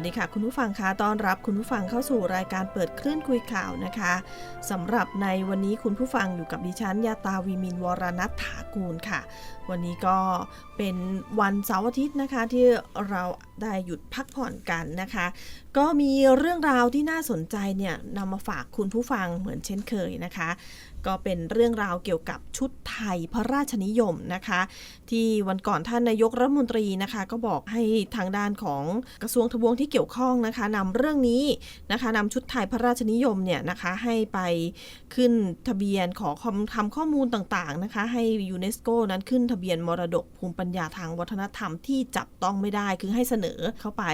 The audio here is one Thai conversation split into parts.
วัสดีค่ะ คุณผู้ฟังคะต้อนรับคุณผู้ฟังเข้าสู่รายการเปิดคลื่นคุยข่าวนะคะสำหรับในวันนี้คุณผู้ฟังอยู่กับดิฉันยาตาวีมินวรนัทถากูลค่ะ วันนี้ก็เป็นวันเสาร์อาทิตย์นะคะที่เราได้หยุดพักผ่อนกันนะคะ ก็มีเรื่องราวที่น่าสนใจเนี่ยนำมาฝากคุณผู้ฟังเหมือนเช่นเคยนะคะ ก็เป็นเรื่องราวเกี่ยวกับชุดไทยพระราชนิยมนะคะ ที่วันก่อนท่านนายกรัฐมนตรีนะคะ ก็บอกให้ทางด้านของกระทรวงทบวงที่เกี่ยวข้องนะคะนำเรื่องนี้นะคะนำชุดไทยพระราชนิยมเนี่ยนะคะให้ไปขึ้นทะเบียนขอคำทำข้อมูลต่างๆนะคะ ให้ยูเนสโกนั้นขึ้นทะเบียนมรดกภูมิปัญญาทางวัฒนธรรมที่จับต้องไม่ได้คือให้เสนอเข้าไป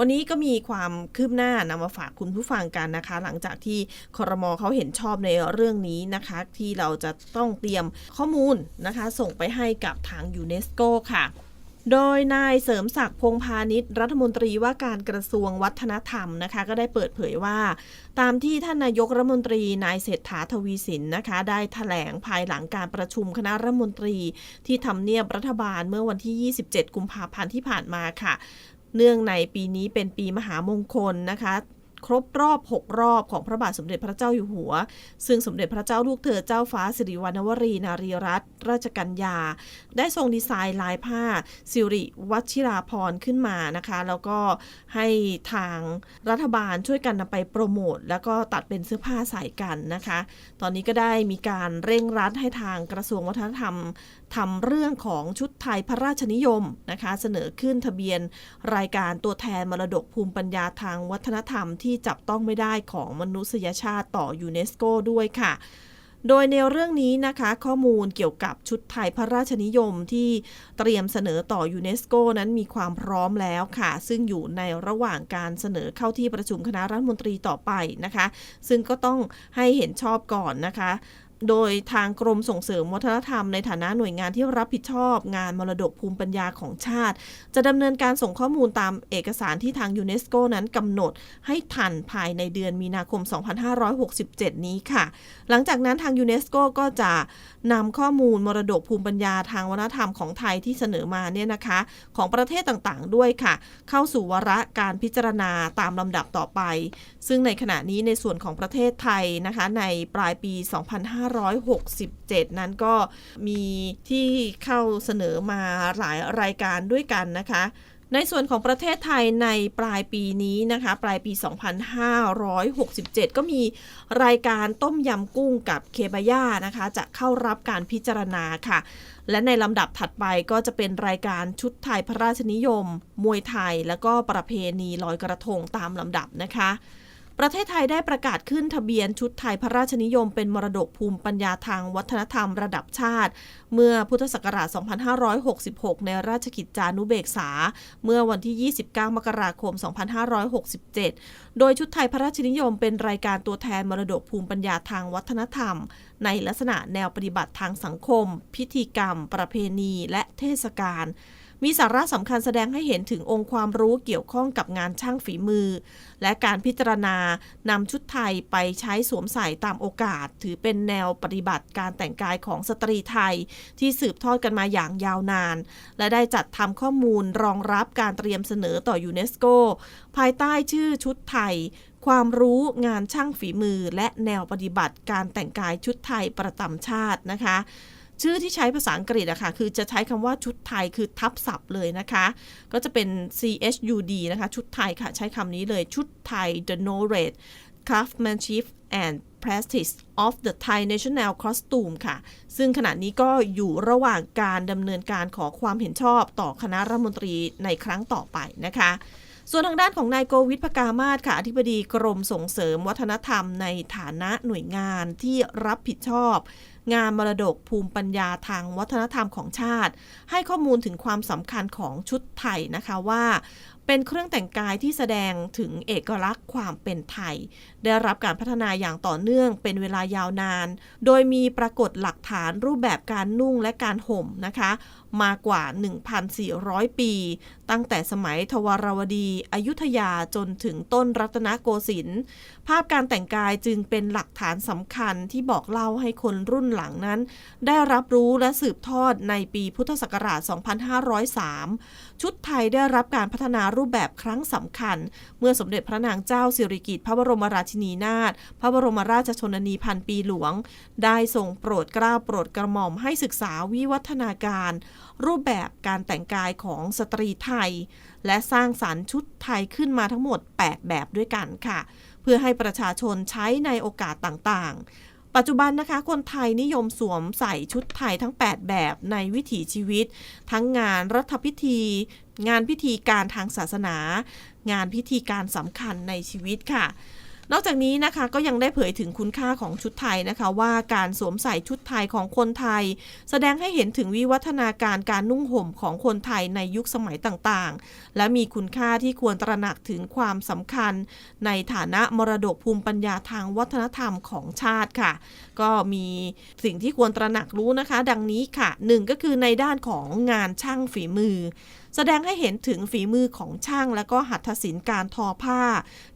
วันนี้ก็มีความคืบหน้านำมาฝากคุณผู้ฟังกันนะคะ หลังจากที่คอรมอเขาเห็นชอบในเรื่องนี้นะคะ ที่เราจะต้องเตรียมข้อมูลนะคะ ส่งไปให้กับทางยูเนสโกค่ะโดยนายเสริมศักดิ์พงพาณิชย์รัฐมนตรีว่าการกระทรวงวัฒนธรรมนะคะ ก็ได้เปิดเผยว่า ตามที่ท่านนายกรัฐมนตรีนายเศรษฐาทวีสินนะคะ ได้ถแถลงภายหลังการประชุมคณะรัฐมนตรี ที่ทำเนียบรัฐบาลเมื่อวันที่ 27 กุมภาพันธ์ที่ผ่านมาค่ะ เนื่องในปีนี้เป็นปีมหามงคลนะคะ ครบรอบ 6 รอบของพระบาทสมเด็จพระเจ้าอยู่หัว ซึ่งสมเด็จพระเจ้าลูกเธอเจ้าฟ้าสิริวัณวรีนารีรัตนราชกัญญา ได้ทรงดีไซน์ลายผ้า สิริวัชิราพรขึ้นมานะคะ แล้วก็ให้ทางรัฐบาลช่วยกันนำไปโปรโมท แล้วก็ตัดเป็นเสื้อผ้าใส่กันนะคะ ตอนนี้ก็ได้มีการเร่งรัดให้ทางกระทรวงวัฒนธรรมทำเรื่องของชุดไทยพระราชนิยมนะคะ เสนอขึ้นทะเบียนรายการตัวแทนมรดกภูมิปัญญาทางวัฒนธรรมที่จับต้องไม่ได้ของมนุษยชาติต่อยูเนสโกด้วยค่ะโดยในเรื่องนี้นะคะข้อมูลเกี่ยวกับชุดไทยพระราชนิยมที่เตรียมเสนอต่อยูเนสโกนั้นมีความพร้อมแล้วค่ะ ซึ่งอยู่ในระหว่างการเสนอเข้าที่ประชุมคณะรัฐมนตรีต่อไปนะคะ ซึ่งก็ต้องให้เห็นชอบก่อนนะคะ โดยทางกรมส่งเสริมวัฒนธรรมในฐานะหน่วยงานที่รับผิดชอบงานมรดกภูมิปัญญาของชาติ จะดำเนินการส่งข้อมูลตามเอกสารที่ทางยูเนสโกนั้นกำหนดให้ทันภายในเดือนมีนาคม 2567 นี้ค่ะ หลังจากนั้นทางยูเนสโกก็จะนำข้อมูลมรดกภูมิปัญญาทางวัฒนธรรมของไทยที่เสนอมาเนี่ยนะคะ ของประเทศต่างๆ ด้วยค่ะ เข้าสู่วาระการพิจารณาตามลำดับต่อไป ซึ่งในขณะนี้ในส่วนของประเทศไทยนะคะในปลายปี2567 นั้นก็มีที่เข้าเสนอมาหลายรายการด้วยกันนะคะ ในส่วนของประเทศไทยในปลายปีนี้นะคะ ปลายปี 2567 ก็มีรายการต้มยำกุ้งกับเคบาย่านะคะ จะเข้ารับการพิจารณาค่ะและในลำดับถัดไปก็จะเป็นรายการชุดไทยพระราชนิยม มวยไทย แล้วก็ประเพณีลอยกระทงตามลำดับนะคะ ประเทศไทยได้ประกาศขึ้นทะเบียนชุดไทยพระราชนิยมเป็นมรดกภูมิปัญญาทางวัฒนธรรมระดับชาติ เมื่อพุทธศักราช 2566 ในราชกิจจานุเบกษา เมื่อวันที่ 29 มกราคม 2567 โดยชุดไทยพระราชนิยมเป็นรายการตัวแทนมรดกภูมิปัญญาทางวัฒนธรรม ในลักษณะแนวปฏิบัติทางสังคม พิธีกรรม ประเพณี และเทศกาล มีสาระสำคัญแสดงให้เห็นถึงองค์ความรู้เกี่ยวข้องกับงานช่างฝีมือ และการพิจารณานำชุดไทยไปใช้สวมใส่ตามโอกาส ถือเป็นแนวปฏิบัติการแต่งกายของสตรีไทย ที่สืบทอดกันมาอย่างยาวนาน และได้จัดทำข้อมูลรองรับการเตรียมเสนอต่อยูเนสโก ภายใต้ชื่อชุดไทยความรู้งานช่างฝีมือและแนวปฏิบัติการแต่งกายชุดไทยประจำชาตินะคะ ชื่อที่ใช้ภาษาอังกฤษอะค่ะคือจะใช้คำว่าชุดไทยคือทับศัพท์เลยนะคะ ก็จะเป็น CHUD นะคะ ชุดไทยค่ะ ใช้คำนี้เลยชุดไทย the knowledge craftsmanship and practice of the Thai national costume ค่ะ ซึ่งขณะนี้ก็อยู่ระหว่างการดำเนินการขอความเห็นชอบต่อคณะรัฐมนตรีในครั้งต่อไปนะคะส่วนทางด้านของนายโกวิทพกามาศค่ะ อธิบดีกรมส่งเสริมวัฒนธรรมในฐานะหน่วยงานที่รับผิดชอบ งานมรดกภูมิปัญญาทางวัฒนธรรมของชาติ ให้ข้อมูลถึงความสำคัญของชุดไทยนะคะว่า เป็นเครื่องแต่งกายที่แสดงถึงเอกลักษณ์ความเป็นไทย ได้รับการพัฒนาอย่างต่อเนื่องเป็นเวลายาวนาน โดยมีปรากฏหลักฐานรูปแบบการนุ่งและการห่มนะคะ มากว่า 1,400 ปี ตั้งแต่สมัยทวารวดี อยุธยาจนถึงต้นรัตนโกสินทร์ภาพการแต่งกายจึงเป็นหลักฐานสำคัญที่บอกเล่าให้คนรุ่นหลังนั้น ได้รับรู้และสืบทอดในปีพุทธศักราช 2503 ชุดไทยได้รับการพัฒนารูปแบบครั้งสำคัญ เมื่อสมเด็จพระนางเจ้าสิริกิติ์พระบรมราชินีนาถพระบรมราชชนนีพันปีหลวง ได้ทรงโปรดเกล้าโปรดกระหม่อมให้ศึกษาวิวัฒนาการ รูปแบบการแต่งกายของสตรีไทย และสร้างสารรค์ชุดไทยขึ้นมาทั้งหมด 8 แบบด้วยกันค่ะ เพื่อให้ประชาชนใช้ในโอกาสต่างๆ ปัจจุบันนะคะคนไทยนิยมสวมใส่ชุดไทยทั้ง 8 แบบในวิถีชีวิต ทั้งงานรัฐพิธี งานพิธีการทางศาสนา งานพิธีการสำคัญในชีวิตค่ะ นอกจากนี้นะคะก็ยังได้เผยถึงคุณค่าของชุดไทยนะคะว่าการสวมใส่ชุดไทยของคนไทย แสดงให้เห็นถึงวิวัฒนาการการนุ่งห่มของคนไทยในยุคสมัยต่างๆ และมีคุณค่าที่ควรตระหนักถึงความสำคัญ ในฐานะมรดกภูมิปัญญาทางวัฒนธรรมของชาติค่ะ ก็มีสิ่งที่ควรตระหนักรู้นะคะ ดังนี้ค่ะหนึ่งก็คือในด้านของงานช่างฝีมือ แสดงให้เห็นถึงฝีมือของช่างและก็หัตถศิลป์การทอผ้า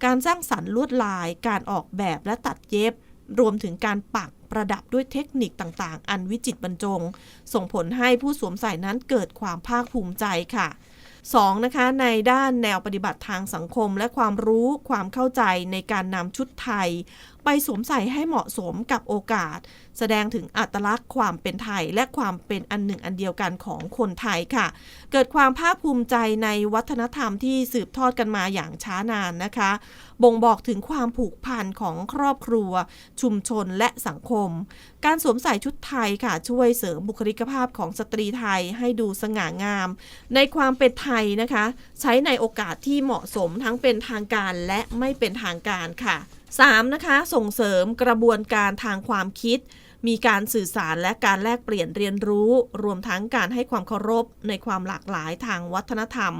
การสร้างสรรค์ลวดลาย การออกแบบและตัดเย็บ รวมถึงการปักประดับด้วยเทคนิคต่างๆ อันวิจิตรบรรจง ส่งผลให้ผู้สวมใส่นั้นเกิดความภาคภูมิใจค่ะ 2. นะคะในด้านแนวปฏิบัติทางสังคมและความรู้ความเข้าใจในการนำชุดไทย ไปสวมใส่ให้เหมาะสมกับโอกาส แสดงถึงอัตลักษณ์ความเป็นไทยและความเป็นอันหนึ่งอันเดียวกันของคนไทยค่ะ เกิดความภาคภูมิใจในวัฒนธรรมที่สืบทอดกันมาอย่างช้านานนะคะ บ่งบอกถึงความผูกพันของครอบครัว ชุมชนและสังคม การสวมใส่ชุดไทยค่ะ ช่วยเสริมบุคลิกภาพของสตรีไทยให้ดูสง่างาม ในความเป็นไทยนะคะ ใช้ในโอกาสที่เหมาะสมทั้งเป็นทางการและไม่เป็นทางการค่ะ 3. นะคะ ส่งเสริมกระบวนการทางความคิด มีการสื่อสารและการแลกเปลี่ยนเรียนรู้ รวมทั้งการให้ความเคารพในความหลากหลายทางวัฒนธรรม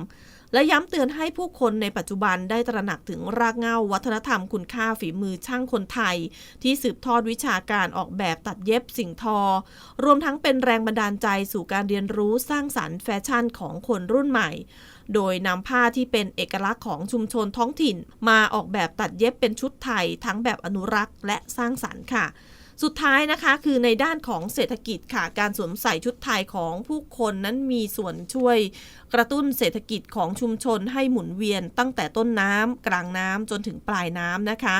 และย้ำเตือนให้ผู้คนในปัจจุบันได้ตระหนักถึงรากเหง้าวัฒนธรรมคุณค่าฝีมือช่างคนไทย ที่สืบทอดวิชาการออกแบบตัดเย็บสิ่งทอ รวมทั้งเป็นแรงบันดาลใจสู่การเรียนรู้สร้างสรรค์แฟชั่นของคนรุ่นใหม่ โดยนำผ้าที่เป็นเอกลักษณ์ของชุมชนท้องถิ่น มาออกแบบตัดเย็บเป็นชุดไทย ทั้งแบบอนุรักษ์และสร้างสรรค์ค่ะสุดท้ายนะคะคือในด้านของเศรษฐกิจค่ะ การสวมใส่ชุดไทยของผู้คนนั้นมีส่วนช่วย กระตุ้นเศรษฐกิจของชุมชนให้หมุนเวียนตั้งแต่ต้นน้ำกลางน้ำจนถึงปลายน้ำนะคะ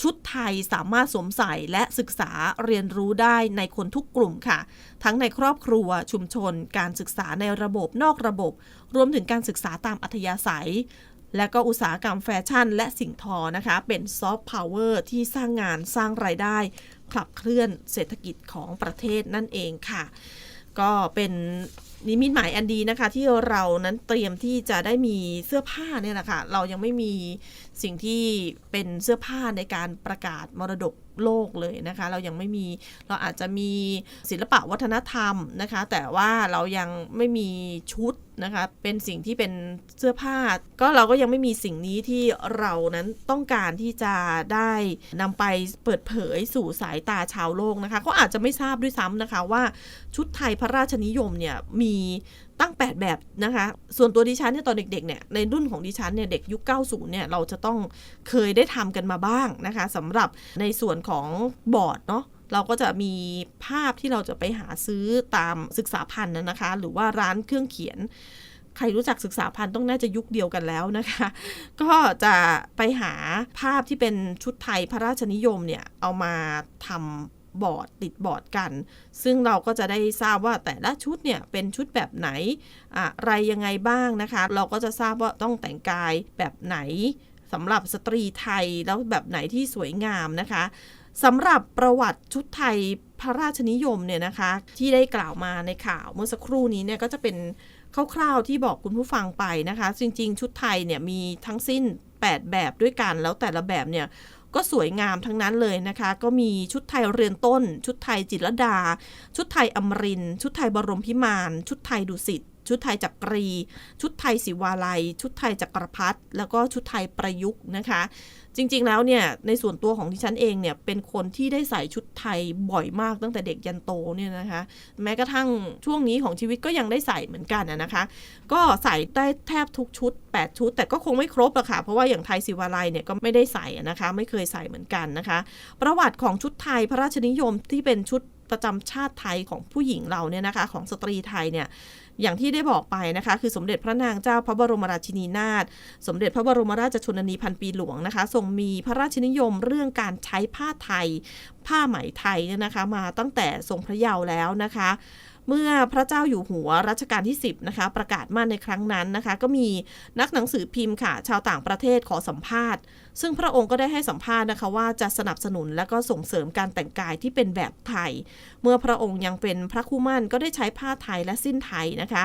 ชุดไทยสามารถสวมใส่และศึกษาเรียนรู้ได้ในคนทุกกลุ่มค่ะ ทั้งในครอบครัวชุมชน การศึกษาในระบบนอกระบบ รวมถึงการศึกษาตามอัธยาศัย และก็อุตสาหกรรมแฟชั่น และสิ่งทอนะคะ เป็นซอฟต์พาวเวอร์ที่สร้างงานสร้างรายได้ ขับเคลื่อนเศรษฐกิจของประเทศนั่นเองค่ะ ก็เป็น นิมิตหมายอันดีนะคะ ที่เรานั้นเตรียมที่จะได้มีเสื้อผ้าเนี่ยแหละค่ะเรายังไม่มีสิ่งที่เป็นเสื้อผ้าในการประกาศมรดกโลกเลยนะคะ เรายังไม่มีเราอาจจะมีศิลปะวัฒนธรรมนะคะ แต่ว่าเรายังไม่มีชุดนะคะ เป็นสิ่งที่เป็นเสื้อผ้า ก็เราก็ยังไม่มีสิ่งนี้ที่เรานั้นต้องการที่จะได้นำไปเปิดเผยสู่สายตาชาวโลกนะคะเขาอาจจะไม่ทราบด้วยซ้ำนะคะว่าชุดไทยพระราชนิยมเนี่ยมีตั้ง 8 แบบนะคะ ส่วนตัวดิฉันเนี่ยตอนเด็กๆเนี่ยในรุ่นของดิฉันเนี่ยเด็กยุค 90 เนี่ยเราจะต้องเคยได้ทำกันมาบ้างนะคะสำหรับในส่วนของบอร์ดเนาะเราก็จะมีภาพที่เราจะไปหาซื้อตามศึกษาพันธ์นะคะ หรือว่าร้านเครื่องเขียน ใครรู้จักศึกษาพันธ์ต้องน่าจะยุคเดียวกันแล้วนะคะ ก็จะไปหาภาพที่เป็นชุดไทยพระราชนิยมเนี่ยเอามาทำ บอร์ดติดบอร์ดกัน ซึ่งเราก็จะได้ทราบว่าแต่ละชุดเนี่ยเป็นชุดแบบไหนอะไรยังไงบ้างนะคะ เราก็จะทราบว่าต้องแต่งกายแบบไหนสำหรับสตรีไทยแล้วแบบไหนที่สวยงามนะคะสำหรับประวัติชุดไทยพระราชนิยมเนี่ยนะคะที่ได้กล่าวมาในข่าวเมื่อสักครู่นี้เนี่ยก็จะเป็นคร่าวๆที่บอกคุณผู้ฟังไปนะคะ จริงๆ ชุดไทยเนี่ยมีทั้งสิ้น 8 แบบด้วยกัน แล้วแต่ละแบบเนี่ย ก็สวยงามทั้งนั้นเลยนะคะ ก็มีชุดไทยเรือนต้น ชุดไทยจิตรดา ชุดไทยอมริน ชุดไทยบรมพิมาน ชุดไทยดุสิต ชุดไทยจักรี ชุดไทยศิวาลัย ชุดไทยจักรพรรดิแล้วก็ชุดไทยประยุกต์นะคะ จริงๆแล้วเนี่ยในส่วนตัวของดิฉันเองเนี่ยเป็นคนที่ได้ใส่ชุดไทยบ่อยมากตั้งแต่เด็กยันโตเนี่ยนะคะ แม้กระทั่งช่วงนี้ของชีวิตก็ยังได้ใส่เหมือนกันนะคะ ก็ใส่ได้แทบทุกชุด 8 ชุด แต่ก็คงไม่ครบอะค่ะเพราะว่าอย่างไทยศิวาลัยเนี่ยก็ไม่ได้ใส่นะคะ ไม่เคยใส่เหมือนกันนะคะ ประวัติของชุดไทยพระราชนิยมที่เป็นชุดประจำชาติไทยของผู้หญิงเราเนี่ยนะคะ ของสตรีไทยเนี่ย อย่างที่ได้บอกไปนะคะ คือสมเด็จพระนางเจ้าพระบรมราชินีนาถสมเด็จพระบรมราชชนนีพันปีหลวงนะคะทรงมีพระราชนิยมเรื่องการใช้ผ้าไทย ผ้าไหมไทยเนี่ยนะคะ มาตั้งแต่ทรงพระเยาว์แล้วนะคะเมื่อพระเจ้าอยู่หัวรัชกาลที่ 10นะคะประกาศมั่นในครั้งนั้นนะคะ ก็มีนักหนังสือพิมพ์ค่ะ ชาวต่างประเทศขอสัมภาษณ์ซึ่งพระองค์ก็ได้ให้สัมภาษณ์นะคะว่าจะสนับสนุนและก็ส่งเสริมการแต่งกายที่เป็นแบบไทย เมื่อพระองค์ยังเป็นพระคู่มั่นก็ได้ใช้ผ้าไทยและสิ้นไทยนะคะ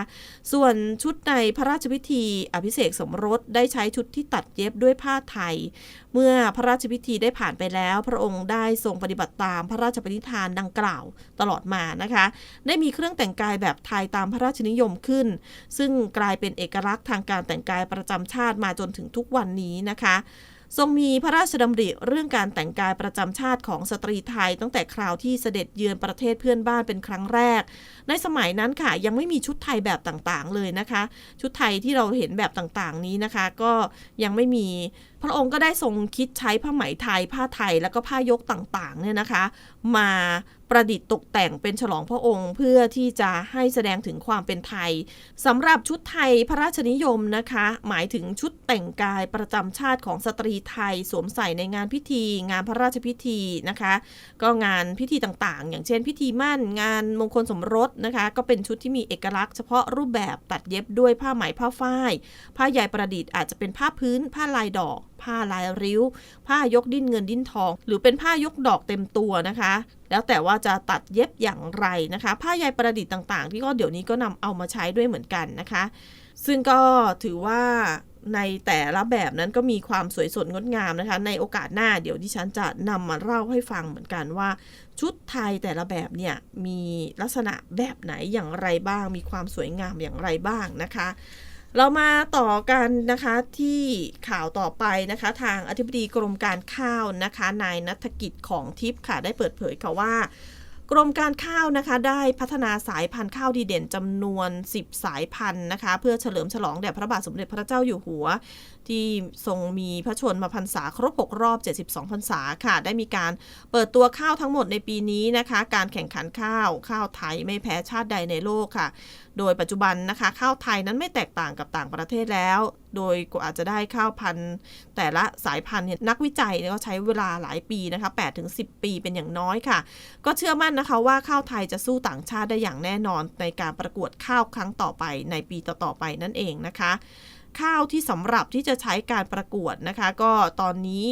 ส่วนชุดในพระราชพิธีอภิเษกสมรสได้ใช้ชุดที่ตัดเย็บด้วยผ้าไทย เมื่อพระราชพิธีได้ผ่านไปแล้ว พระองค์ได้ทรงปฏิบัติตามพระราชปณิธานดังกล่าวตลอดมานะคะ ได้มีเครื่องแต่งกายแบบไทยตามพระราชนิยมขึ้น ซึ่งกลายเป็นเอกลักษณ์ทางการแต่งกายประจำชาติมาจนถึงทุกวันนี้นะคะ ทรงมีพระราชดำริเรื่องการแต่งกายประจำชาติของสตรีไทย ตั้งแต่คราวที่เสด็จเยือนประเทศเพื่อนบ้านเป็นครั้งแรก ในสมัยนั้นค่ะยังไม่มีชุดไทยแบบต่างๆ เลยนะคะ ชุดไทยที่เราเห็นแบบต่างๆ นี้นะคะ ก็ยังไม่มีพระองค์ก็ได้ทรงคิดใช้ผ้าไหมไทย ผ้าไทยแล้วก็ผ้ายกต่างๆเนี่ยนะคะ มา ประดิษฐ์ตกแต่งเป็นฉลองพระองค์ เพื่อที่จะให้แสดงถึงความเป็นไทยสำหรับชุดไทยพระราชนิยมนะคะ หมายถึงชุดแต่งกายประจำชาติของสตรีไทย สวมใส่ในงานพิธี งานพระราชพิธีนะคะ ก็งานพิธีต่างๆ อย่างเช่น พิธีมั่นงานมงคลสมรสนะคะ ก็เป็นชุดที่มีเอกลักษณ์เฉพาะรูปแบบตัดเย็บด้วยผ้าไหมผ้าฝ้าย ผ้าใยประดิษฐ์อาจจะเป็นผ้าพื้นผ้าลายดอก ผ้าลายริ้ว ผ้ายกดิ้นเงินดิ้นทอง หรือเป็นผ้ายกดอกเต็มตัวนะคะ แล้วแต่ว่าจะตัดเย็บอย่างไรนะคะ ผ้าใยประดิษฐ์ต่างๆ ที่ก็เดี๋ยวนี้ก็นำเอามาใช้ด้วยเหมือนกันนะคะ ซึ่งก็ถือว่าในแต่ละแบบนั้นก็มีความสวยสดงดงามนะคะ ในโอกาสหน้าเดี๋ยวดิฉันจะนำมาเล่าให้ฟังเหมือนกันว่า ชุดไทยแต่ละแบบเนี่ยมีลักษณะแบบไหนอย่างไรบ้าง มีความสวยงามอย่างไรบ้างนะคะ เรามาต่อกันนะคะที่ข่าวต่อไปนะคะ ทางอธิบดีกรมการข้าวนะคะนายนัฐกิจของทิพย์ค่ะได้เปิดเผยค่ะว่ากรมการข้าวนะคะได้พัฒนาสายพันธุ์ข้าวดีเด่นจำนวน 10 สายพันธุ์นะคะ เพื่อเฉลิมฉลองแด่พระบาทสมเด็จพระเจ้าอยู่หัว ที่ทรงมีพระชนมาพรรษาครบ 6 รอบ 72 พรรษาค่ะ ได้มีการเปิดตัวข้าวทั้งหมดในปีนี้นะคะ การแข่งขันข้าว ข้าวไทยไม่แพ้ชาติใดในโลกค่ะ โดยปัจจุบันนะคะ ข้าวไทยนั้นไม่แตกต่างกับต่างประเทศแล้ว โดยกว่าจะได้ข้าวพันธุ์แต่ละสายพันธุ์นักวิจัยเนี่ยก็ใช้เวลาหลายปีนะคะ8-10 ปีเป็นอย่างน้อยค่ะ ก็เชื่อมั่นนะคะว่าข้าวไทยจะสู้ต่างชาติได้อย่างแน่นอนในการประกวดข้าวครั้งต่อไปในปีต่อๆไปนั่นเองนะคะ ข้าวที่สำหรับที่จะใช้การประกวดนะคะ ก็ตอนนี้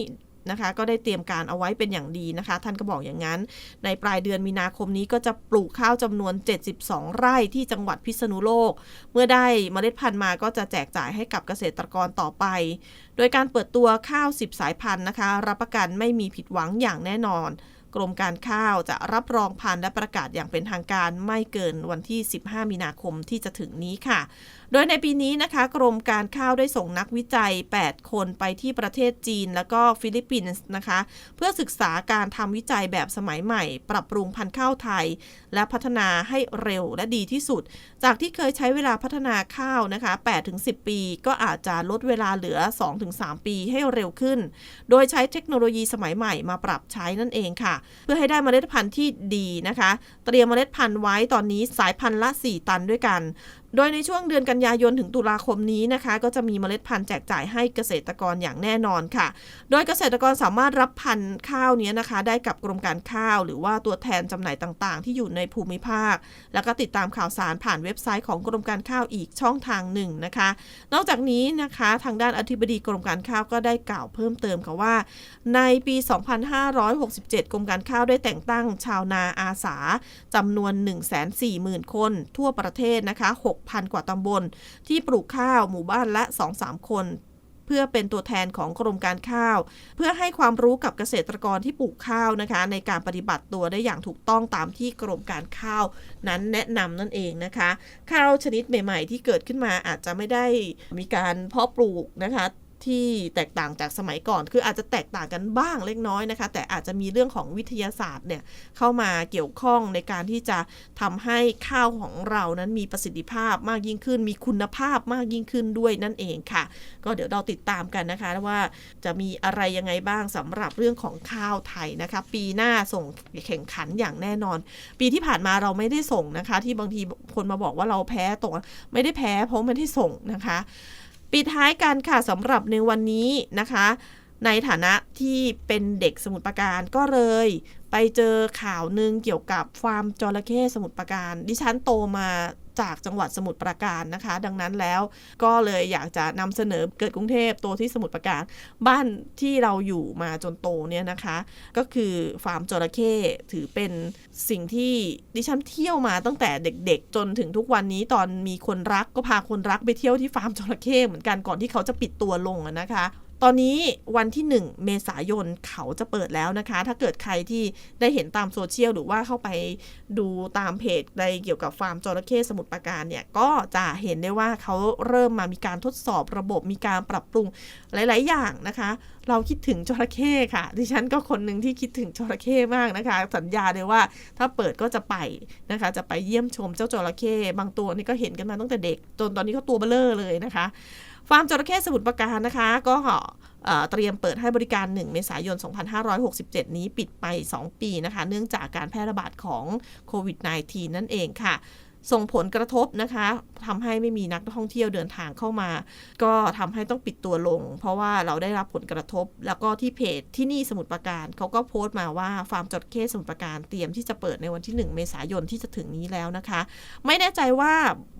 นะคะก็ได้เตรียมการเอาไว้เป็นอย่างดีนะคะ ท่านก็บอกอย่างนั้น ในปลายเดือนมีนาคมนี้ก็จะปลูกข้าวจำนวน 72 ไร่ที่จังหวัดพิษณุโลก เมื่อได้เมล็ดพันธุ์มาก็จะแจกจ่ายให้กับเกษตรกรต่อไป โดยการเปิดตัวข้าว 10 สายพันธุ์นะคะ รับประกันไม่มีผิดหวังอย่างแน่นอน กรมการข้าวจะรับรองพันธุ์และประกาศอย่างเป็นทางการไม่เกินวันที่ 15 มีนาคมที่จะถึงนี้ค่ะ โดยในปีนี้นะคะ กรมการข้าวได้ส่งนักวิจัย 8 คนไปที่ประเทศจีน แล้วก็ฟิลิปปินส์นะคะ เพื่อศึกษาการทำวิจัยแบบสมัยใหม่ ปรับปรุงพันธุ์ข้าวไทย และพัฒนาให้เร็วและดีที่สุด จากที่เคยใช้เวลาพัฒนาข้าวนะคะ 8-10 ปี ก็อาจจะลดเวลาเหลือ 2-3 ปีให้เร็วขึ้น โดยใช้เทคโนโลยีสมัยใหม่มาปรับใช้นั่นเองค่ะ เพื่อให้ได้เมล็ดพันธุ์ที่ดีนะคะ เตรียมเมล็ดพันธุ์ไว้ตอนนี้สายพันธุ์ละ 4 ตันด้วยกัน โดยในช่วงเดือนกันยายนถึงตุลาคมนี้นะคะ ก็จะมีเมล็ดพันธุ์แจกจ่ายให้เกษตรกรอย่างแน่นอนค่ะ โดยเกษตรกรสามารถรับพันธุ์ข้าวเนี้ยนะคะ ได้กับกรมการข้าว หรือว่าตัวแทนจำหน่ายต่าง ๆ ที่อยู่ในภูมิภาค แล้วก็ติดตามข่าวสารผ่านเว็บไซต์ของกรมการข้าวอีกช่องทางหนึ่งนะคะ นอกจากนี้นะคะทางด้านอธิบดีกรมการข้าวก็ได้กล่าวเพิ่มเติมค่ะว่า ในปี 2567 กรมการข้าวได้แต่งตั้งชาวนาอาสาจำนวน 140,000 คน ทั่วประเทศนะคะ6 6,000 กว่าตำบล ที่ปลูกข้าวหมู่บ้านละ 2-3 คนเพื่อเป็นตัวแทนของกรมการข้าว เพื่อให้ความรู้กับเกษตรกรที่ปลูกข้าวนะคะ ในการปฏิบัติตัวได้อย่างถูกต้องตามที่กรมการข้าวนั้นแนะนำนั่นเองนะคะ ข้าวชนิดใหม่ ๆ ที่เกิดขึ้นมาอาจจะไม่ได้มีการเพาะปลูกนะคะ ที่แตกต่างจากสมัยก่อน คืออาจจะแตกต่างกันบ้างเล็กน้อยนะคะ แต่อาจจะมีเรื่องของวิทยาศาสตร์เนี่ยเข้ามาเกี่ยวข้องในการที่จะทำให้ข้าวของเรานั้นมีประสิทธิภาพมากยิ่งขึ้น มีคุณภาพมากยิ่งขึ้นด้วยนั่นเองค่ะ ก็เดี๋ยวเราติดตามกันนะคะว่าจะมีอะไรยังไงบ้างสำหรับเรื่องของข้าวไทยนะคะ ปีหน้าส่งแข่งขันอย่างแน่นอน ปีที่ผ่านมาเราไม่ได้ส่งนะคะ ที่บางทีคนมาบอกว่าเราแพ้ตรงไม่ได้แพ้เพราะไม่ได้ส่งนะคะ ปิดท้ายกันค่ะสำหรับในวันนี้นะคะ ในฐานะที่เป็นเด็กสมุทรปราการก็เลย ไปเจอข่าวหนึ่งเกี่ยวกับฟาร์มจระเข้สมุทรปราการ ดิฉันโตมา จากจังหวัดสมุทรปราการนะคะ ดังนั้นแล้วก็เลยอยากจะนำเสนอเกิดกรุงเทพโตที่สมุทรปราการ บ้านที่เราอยู่มาจนโตเนี่ยนะคะ ก็คือฟาร์มจระเข้ถือเป็นสิ่งที่ดิฉันเที่ยวมาตั้งแต่เด็กๆ จนถึงทุกวันนี้ตอนมีคนรักก็พาคนรักไปเที่ยวที่ฟาร์มจระเข้เหมือนกันก่อนที่เขาจะปิดตัวลงนะคะ ตอนนี้วันที่ 1 เมษายนเขาจะเปิดแล้วนะคะ ถ้าเกิดใครที่ได้เห็นตามโซเชียลหรือว่าเข้าไปดูตามเพจในเกี่ยวกับฟาร์มจระเข้สมุทรปราการเนี่ย ก็จะเห็นได้ว่าเขาเริ่มมามีการทดสอบระบบมีการปรับปรุงหลาย ๆ อย่างนะคะ เราคิดถึงจระเข้ค่ะ ดิฉันก็คนหนึ่งที่คิดถึงจระเข้มากนะคะ สัญญาเลยว่าถ้าเปิดก็จะไปนะคะ จะไปเยี่ยมชมเจ้าจระเข้บางตัวนี่ก็เห็นกันมาตั้งแต่เด็กจนตอนนี้เขาตัวเบลเลอร์เลยนะคะาร์มจระเข้สมุทรปราการนะคะ ก็เอ่อเตรียมเปิดให้บริการ 1 เมษายน 2567 นี้ปิดไป 2 ปีนะคะ เนื่องจากการแพร่ระบาดของโควิด -19 นั่นเองค่ะ ส่งผลกระทบนะคะทำให้ไม่มีนักท่องเที่ยวเดินทางเข้ามา ก็ทำให้ต้องปิดตัวลง เพราะว่าเราได้รับผลกระทบ แล้วก็ที่เพจที่นี่สมุทรปราการเขาก็โพสต์มาว่าฟาร์มจระเข้สมุทรปราการเตรียมที่จะเปิดในวันที่ 1 เมษายนที่จะถึงนี้แล้วนะคะ ไม่แน่ใจว่า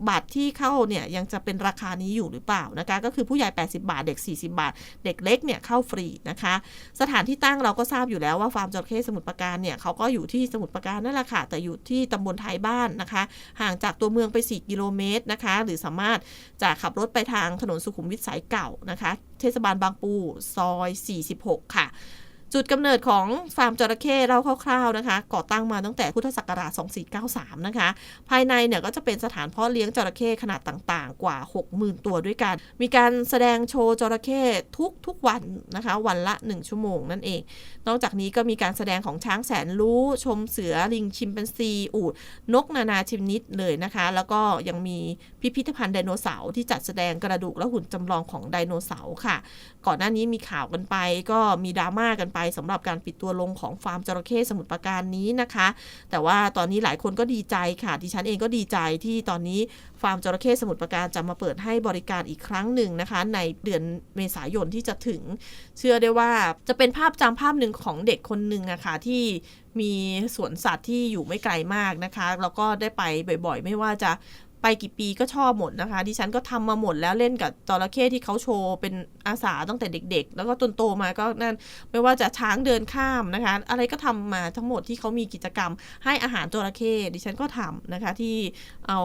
บัตรที่เข้าเนี่ยยังจะเป็นราคานี้อยู่หรือเปล่านะคะ ก็คือผู้ใหญ่ 80 บาท เด็ก 40 บาท เด็กเล็กเนี่ยเข้าฟรีนะคะ สถานที่ตั้งเราก็ทราบอยู่แล้วว่าฟาร์มจระเข้สมุทรปราการเนี่ยเขาก็อยู่ที่สมุทรปราการนั่นแหละค่ะแต่อยู่ที่ตำบลไทยบ้านนะคะห่างจากตัวเมืองไป 4 กิโลเมตรนะคะ หรือสามารถจะขับรถไปทางถนนสุขุมวิทสายเก่านะคะ เทศบาลบางปูซอย 46 ค่ะ จุดกำเนิดของฟาร์มจระเข้เล่าคร่าวๆนะคะ ก่อตั้งมาตั้งแต่พุทธศักราช 2493 นะคะ ภายในเนี่ยก็จะเป็นสถานเพาะเลี้ยงจระเข้ขนาดต่างๆ กว่า 60,000 ตัวด้วยกัน มีการแสดงโชว์จระเข้ทุกทุกวันนะคะ วันละ 1 ชั่วโมงนั่นเอง นอกจากนี้ก็มีการแสดงของช้างแสนรู้ ชมเสือลิงชิมแปนซีอูดนกนานาชนิดเลยนะคะ แล้วก็ยังมีพิพิธภัณฑ์ไดโนเสาร์ที่จัดแสดงกระดูกและหุ่นจำลองของไดโนเสาร์ค่ะ ก่อนหน้านี้มีข่าวกันไปก็มีดราม่ากันไปสำหรับการปิดตัวลงของฟาร์มจระเข้สมุทรปราการนี้นะคะ แต่ว่าตอนนี้หลายคนก็ดีใจค่ะดิฉันเองก็ดีใจที่ตอนนี้ฟาร์มจระเข้สมุทรปราการจะมาเปิดให้บริการอีกครั้งหนึ่งนะคะ ในเดือนเมษายนที่จะถึง เชื่อได้ว่าจะเป็นภาพจำภาพหนึ่งของเด็กคนหนึ่งอะค่ะที่มีสวนสัตว์ที่อยู่ไม่ไกลมากนะคะ แล้วก็ได้ไปบ่อยๆ ไม่ว่าจะ ไปกี่ปีก็ชอบหมดนะคะ ดิฉันก็ทำมาหมดแล้วเล่นกับจระเข้ที่เขาโชว์เป็นอาสาตั้งแต่เด็ก ๆ แล้วก็จนโตมาก็นั่นไม่ว่าจะช้างเดินข้ามนะคะ อะไรก็ทำมาทั้งหมดที่เขามีกิจกรรมให้อาหารจระเข้ดิฉันก็ทำนะคะที่เอา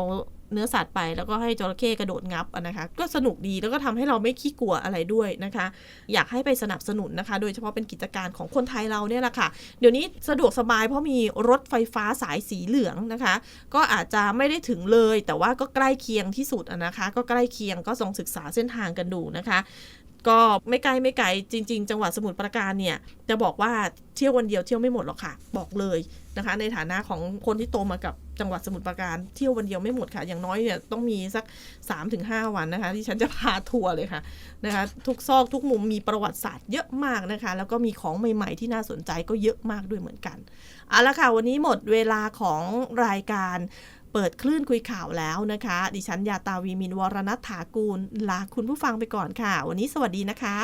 เนื้อสัตว์ไปแล้วก็ให้จระเข้กระโดดงับนะคะ ก็สนุกดีแล้วก็ทำให้เราไม่ขี้กลัวอะไรด้วยนะคะ อยากให้ไปสนับสนุนนะคะ โดยเฉพาะเป็นกิจการของคนไทยเราเนี่ยแหละค่ะ เดี๋ยวนี้สะดวกสบายเพราะมีรถไฟฟ้าสายสีเหลืองนะคะ ก็อาจจะไม่ได้ถึงเลย แต่ว่าก็ใกล้เคียงที่สุดนะคะ ก็ใกล้เคียงก็ลองศึกษาเส้นทางกันดูนะคะ ก็ไม่ไกลไม่ไกลจริง ๆ จังหวัดสมุทรปราการเนี่ยจะบอกว่าเที่ยววันเดียวเที่ยวไม่หมดหรอกค่ะ บอกเลยนะคะ ในฐานะของคนที่โตมากับจังหวัดสมุทรปราการเที่ยววันเดียวไม่หมดค่ะ อย่างน้อยเนี่ยต้องมีสัก 3-5 วันนะคะ ที่ฉันจะพาทัวร์เลยค่ะนะคะ ทุกซอกทุกมุมมีประวัติศาสตร์เยอะมากนะคะ แล้วก็มีของใหม่ๆที่น่าสนใจก็เยอะมากด้วยเหมือนกันเอาละค่ะวันนี้หมดเวลาของรายการ เปิดคลื่นคุยข่าวแล้วนะคะ ดิฉันยาตาวีมินวรณัฐากูล ลาคุณผู้ฟังไปก่อนค่ะ วันนี้สวัสดีนะคะ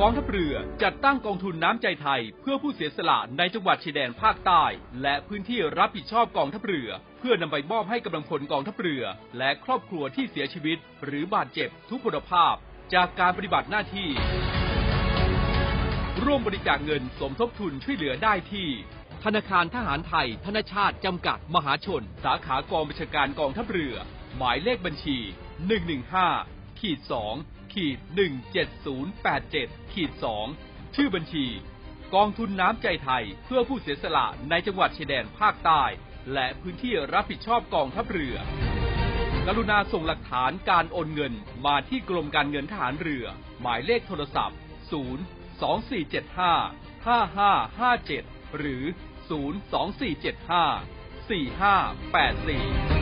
กองทัพเรือจัดตั้งกองทุนน้ำใจไทย เพื่อผู้เสียสละในจังหวัดชายแดนภาคใต้ และพื้นที่รับผิดชอบกองทัพเรือ เพื่อนำไปมอบให้กำลังพลกองทัพเรือ และครอบครัวที่เสียชีวิต หรือบาดเจ็บทุกพลภาพ จากการปฏิบัติหน้าที่ ร่วมบริจาคเงินสมทบทุนช่วยเหลือได้ที่ ธนาคารทหารไทย ธนชาติจำกัดมหาชน สาขากองบัญชาการกองทัพเรือ หมายเลขบัญชี 115ขีด2ขีด17087ขีด2ชื่อบัญชี กองทุนน้ำใจไทยเพื่อผู้เสียสละในจังหวัดชายแดนภาคใต้ และพื้นที่รับผิดชอบกองทัพเรือกรุณาส่งหลักฐานการโอนเงินมาที่กรมการเงินทหารเรือ หมายเลขโทรศัพท์ 0 2475 5557 หรือ 0 2475 4584